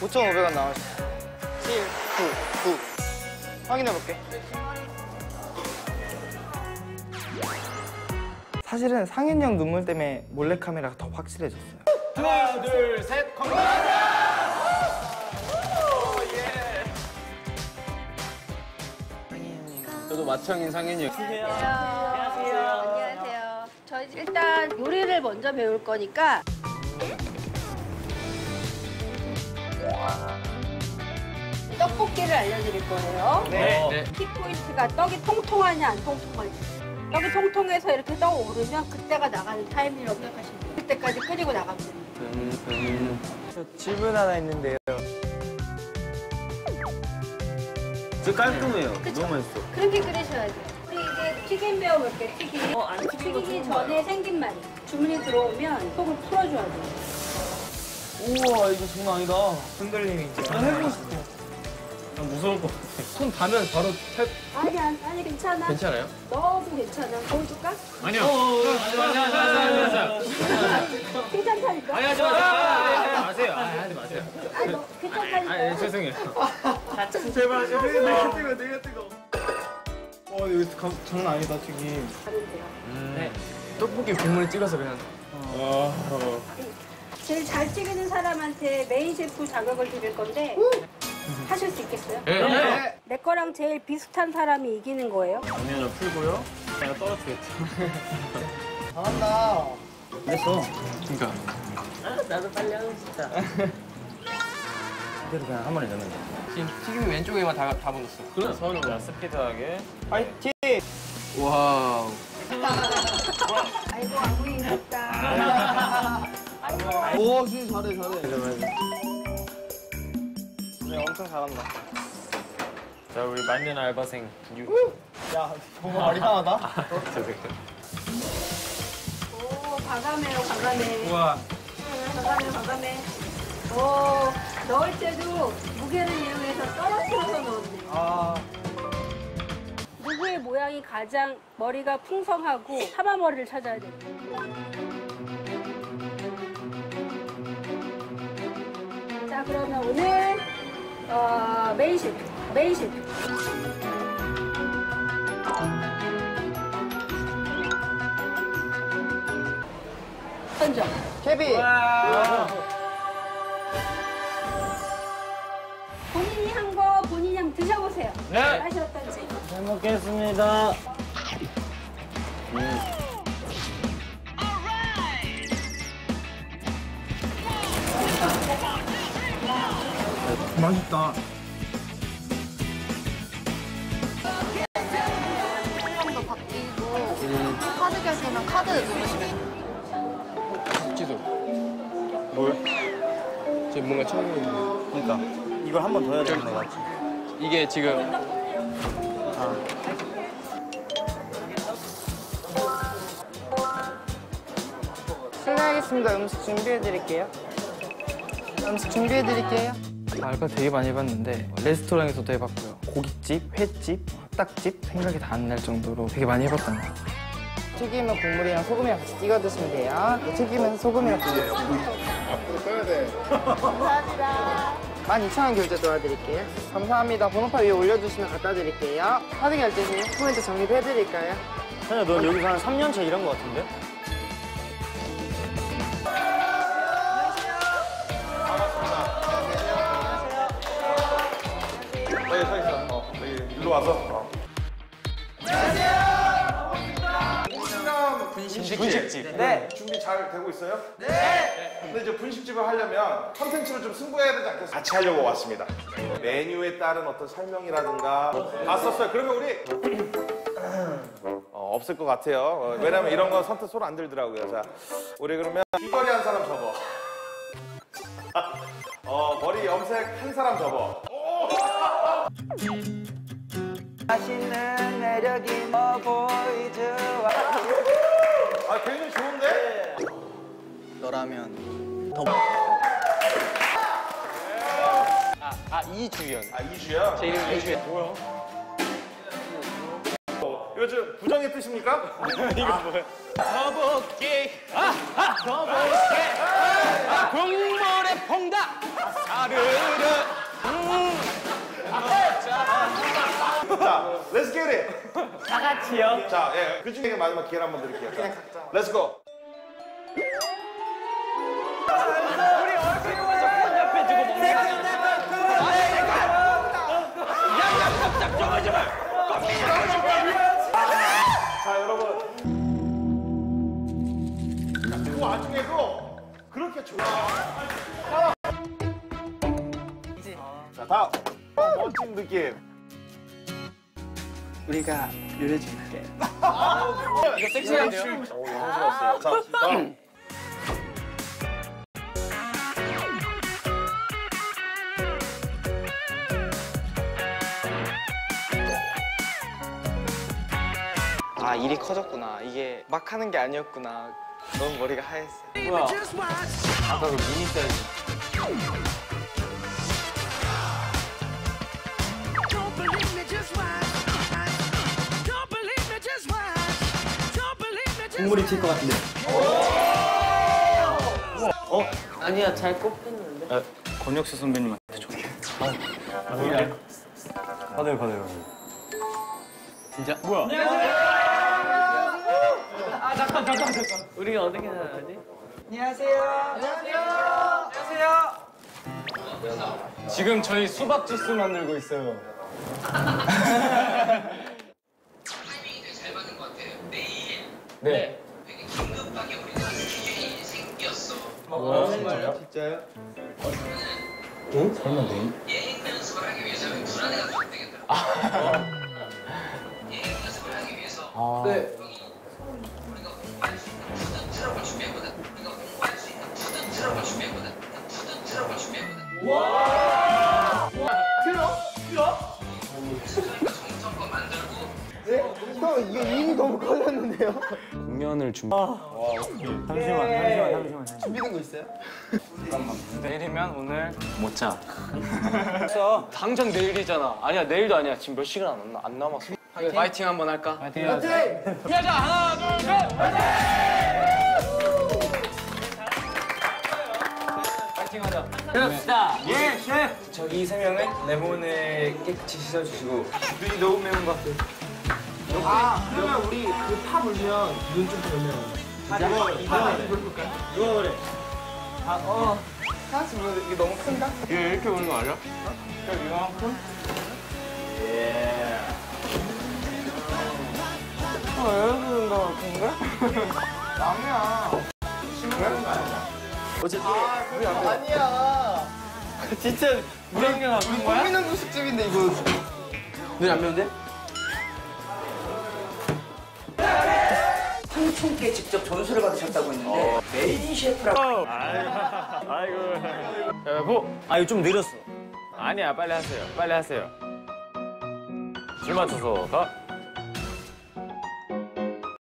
5,500원 나왔어. 7, 9, 9. 확인해볼게. 사실은 상현이 형 눈물 때문에 몰래카메라가 더 확실해졌어요. 하나, 둘, 셋, 건강하자! 저도 마청인 상현이 형. 안녕하세요. 안녕하세요. 저희 일단 요리를 먼저 배울 거니까 떡볶이를 알려드릴 거예요. 네. 키포인트가 떡이 통통하냐 안 통통하냐. 떡이 통통해서 이렇게 떡 오르면 그때가 나가는 타임이라고 생각하시면 돼요. 그때까지 끓이고 나가면 돼요. 저 질문 하나 있는데요. 진짜 깔끔해요. 그쵸? 너무 맛있어. 그렇게 끓이셔야 돼요. 이제 튀김 배워볼게요, 튀김. 어, 안거 튀기기 거야. 전에 생긴 말이 주문이 들어오면 속을 풀어줘야 돼요. 우와, 이거 장난 아니다. 흔들림이 있죠. 난 해보고 싶어. 난 무서울 것 같아. 손 닿으면 바로 탭. 아니, 아니, 아니 괜찮아. 괜찮아요? 너무 괜찮아. 보여줄까? 아니요. 아니요, 아니요, 아니요. 괜찮다니까? 아니, 하지 마세요. 하지 마세요. 아니, 하지 마세요. 아니, 너 괜찮다니까? 아니, 죄송해요. 제발, 제발. 내가 뜨거, 내가 뜨거. 어, 감, 장난 아니다, 튀김. 네. 떡볶이 국물에 찍어서 그냥. 제일 잘 튀기는 사람한테 메인 셰프 자격을 드릴 건데 하실 수 있겠어요? 네. 내 거랑 제일 비슷한 사람이 이기는 거예요. 당면을 풀고요. 내가 떨어뜨렸지. 잘한다. 됐어. 그니까. 나도 빨리 하고 싶다. 그대로 그냥 한 번에 넣으면 돼. 지금 튀김이 왼쪽에만 다, 다 붙었어. 그래, 서울은 스피드하게. 파이팅! 와우. 아이고 아무 일 없다. 오, 진짜 잘해, 잘해. 네, 엄청 잘한다. 자, 우리 만년 알바생 유. 야, 뭔가 말이 이상하다. 죄송해요. 오 과감해요 과감해. 우와. 과감해 과감해. 오 넣을 때도 무게를 이용해서 떨어뜨려서 넣었네. 아, 누구의 모양이 가장 머리가 풍성하고 사마머리를 찾아야 돼. 자 그러면 오늘 어, 메인 셰프 메인 셰프. 선정. 케비! 먹겠습니다. 맛있다. 설명도 바뀌고 카드 누르시면 돼요. 지도. 뭘? 저 뭔가 처음 해보는 그러니까 이걸 한 번 더 해야 되는 거 같지? 이게 지금 실례하겠습니다. 음식 준비해 드릴게요. 음식 준비해 드릴게요. 알바 되게 많이 해봤는데 레스토랑에서도 해봤고요. 고깃집, 횟집, 딱집 생각이 다 안 날 정도로 되게 많이 해봤던 것 같아요. 튀김은 국물이랑 소금이랑 같이 찍어 드시면 돼요. 튀김은 소금이랑 찍어 감사합니다. 12,000원 결제 도와드릴게요. 감사합니다. 번호판 위에 올려주시면 갖다 드릴게요. 카드 결제세요. 포인트 적립 해 드릴까요? 현야, 넌 여기서 한 3년 차 일한 것 같은데? 빨리 서 있어. 어, 여기 일로 와서. 어. 분식집. 네. 준비 잘 되고 있어요? 네. 근데 이제 분식집을 하려면 컨텐츠를 좀 승부해야 되지 않겠어요? 같이 하려고 왔습니다. 메뉴에 따른 어떤 설명이라든가 다 썼어요. 그러면 우리 어, 없을 것 같아요. 어, 왜냐면 이런 건 선뜻 손 안 들더라고요. 자, 우리 그러면 귀걸이 한 사람 접어. 어, 머리 염색 한 사람 접어. 맛있는 매력이 뭐 보이즈와 아, 굉장히 좋은데? 너라면 아 이주연. 아, 이주야? 제 이름이 이주연. 어, 요즘 부정의 뜻입니까? 이거 뭐야? 더볼게 아하 더볼게 아, 국물에 퐁당 사르르 자, 렛츠 겟 잇. 다 같이요 자, 예. 그 중에 마지막 기회를 한번 드릴게요. 옆에 두고 먹는 자, 여러분. 자, 그 와중에도 그렇게 좋아. 자, 다음. 어, 멋진 느낌. 우리가 요래줄게. 이거 섹시한데요? 자, 다음. 아 일이 커졌구나. 이게 막 하는 게 아니었구나. 너무 머리가 하얘어. 뭐야 아까 그 미니 사이즈 국물이 튈 것 같은데. 아니야 잘 꼽혔는데. 권혁수 선배님한테 줘 받아요 받아요 진짜? 뭐야? 아 잠깐 잠깐 잠깐. 우리가 어떻게 나가지? 지금 저희 수박 주스 만들고 있어요 타이밍이 되게 잘 맞는 것 같아요. 내일 네되 생겼어. 진짜요? 응? 설마 내일? 예행 연습을 하기 위해서는 불안해가 좀 되겠더라고. 예행 연습을 하기 위해서 아 네. 우리가 공부할 수 있는 푸드 트럭을 준비했거든. 우리가 공부할 수 있는 푸드 트럭을 준비했거든. 그 푸드 트럭을 준비했거든. 트럭? 정성껏 만들고 형 이게 일이 너무 커졌는데요? 공연을 준비 잠시만 잠시만 잠시만 준비된 거 있어요? 내일이면 오늘 못 자 그래서 당장 내일이잖아. 아니야 내일도 아니야. 지금 몇 시간 안, 남- 안 남았어. 파이팅. 한번 할까? 파이팅. 하자 하자! 하나 둘 셋! 파이팅! 하자 그럽시다. 예 셰프. 저기 세 명은 레몬을 깨끗이 씻어주시고 눈이 너무 매운 것 같아요. 아 그러면 우리 그파 물면 눈좀 돌면 이거 이거 볼까요? 누가 그래? 아 어. 하나씩 뭐 이게 너무 큰가? 이거 이렇게 보는 거 아니야? 그럼 이만큼? 예. 어 여러분 거 같은가? 남이야. 심각한 거 아니야? 어쨌든 우리 안 돼. 아니야. 진짜 무작정 아픈 거야? 고민한 분식집인데 이거 눈이 안 매운데? 삼촌께 직접 전수를 받으셨다고 했는데 메이디 셰프라고. 아이고. 여보. 아 이거 좀 느렸어. 아니야 빨리 하세요. 빨리 하세요. 줄 맞춰서 가